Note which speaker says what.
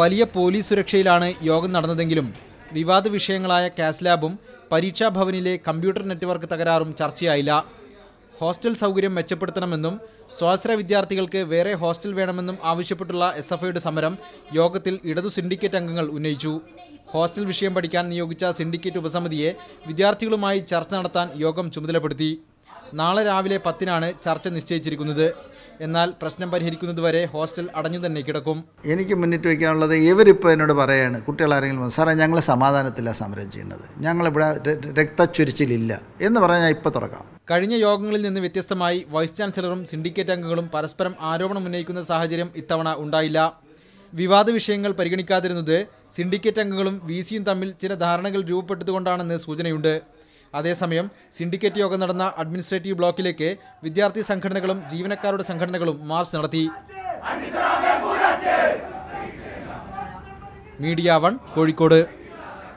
Speaker 1: വലിയ പോലീസ് സുരക്ഷയിലാണ് യോഗം നടന്നതെങ്കിലും വിവാദ വിഷയങ്ങളായ കാസ് ലാബും പരീക്ഷാ ഭവനിലെ കമ്പ്യൂട്ടർ നെറ്റ്വർക്ക് തകരാറും ചർച്ചയായില്ല. ഹോസ്റ്റൽ സൗകര്യം മെച്ചപ്പെടുത്തണമെന്നും സ്വാശ്രയ വിദ്യാർത്ഥികൾക്ക് വേറെ ഹോസ്റ്റൽ വേണമെന്നും ആവശ്യപ്പെട്ടുള്ള എസ് എഫ് ഐയുടെ സമരം യോഗത്തിൽ ഇടതു സിൻഡിക്കേറ്റ് അംഗങ്ങൾ ഉന്നയിച്ചു. ഹോസ്റ്റൽ വിഷയം പഠിക്കാൻ നിയോഗിച്ച സിൻഡിക്കേറ്റ് ഉപസമിതിയെ വിദ്യാർത്ഥികളുമായി ചർച്ച നടത്താൻ യോഗം ചുമതലപ്പെടുത്തി. നാളെ രാവിലെ പത്തിനാണ് ചർച്ച നിശ്ചയിച്ചിരിക്കുന്നത്. എന്നാൽ പ്രശ്നം പരിഹരിക്കുന്നതുവരെ ഹോസ്റ്റൽ അടഞ്ഞു തന്നെ കിടക്കും.
Speaker 2: എനിക്ക് മുന്നിട്ട് വയ്ക്കാനുള്ളത് ഇവരിപ്പോൾ എന്നോട് പറയാണ് കുട്ടികളാരെങ്കിലും വന്നു സാറേ ഞങ്ങൾ സമാധാനത്തിലാണ് സമരം ചെയ്യുന്നത്. ഞങ്ങളിവിടെ രക്തച്ചൊരിച്ചിലില്ല. എന്ന് പറഞ്ഞാൽ ഇപ്പോൾ തുറക്കാം.
Speaker 1: കഴിഞ്ഞ യോഗങ്ങളിൽ നിന്ന് വ്യത്യസ്തമായി വൈസ് ചാൻസലറും സിൻഡിക്കേറ്റ് അംഗങ്ങളും പരസ്പരം ആരോപണം ഉന്നയിക്കുന്ന സാഹചര്യം ഇത്തവണ ഉണ്ടായില്ല. വിവാദ വിഷയങ്ങൾ പരിഗണിക്കാതിരുന്നത് സിൻഡിക്കേറ്റ് അംഗങ്ങളും വി സിയും തമ്മിൽ ചില ധാരണകൾ രൂപപ്പെട്ടതുകൊണ്ടാണെന്ന് സൂചനയുണ്ട്. അതേസമയം സിൻഡിക്കേറ്റ് യോഗം നടന്ന അഡ്മിനിസ്ട്രേറ്റീവ് ബ്ലോക്കിലേക്ക് വിദ്യാർത്ഥി സംഘടനകളും ജീവനക്കാരുടെ സംഘടനകളും മാർച്ച് നടത്തി. Media one Kozhikode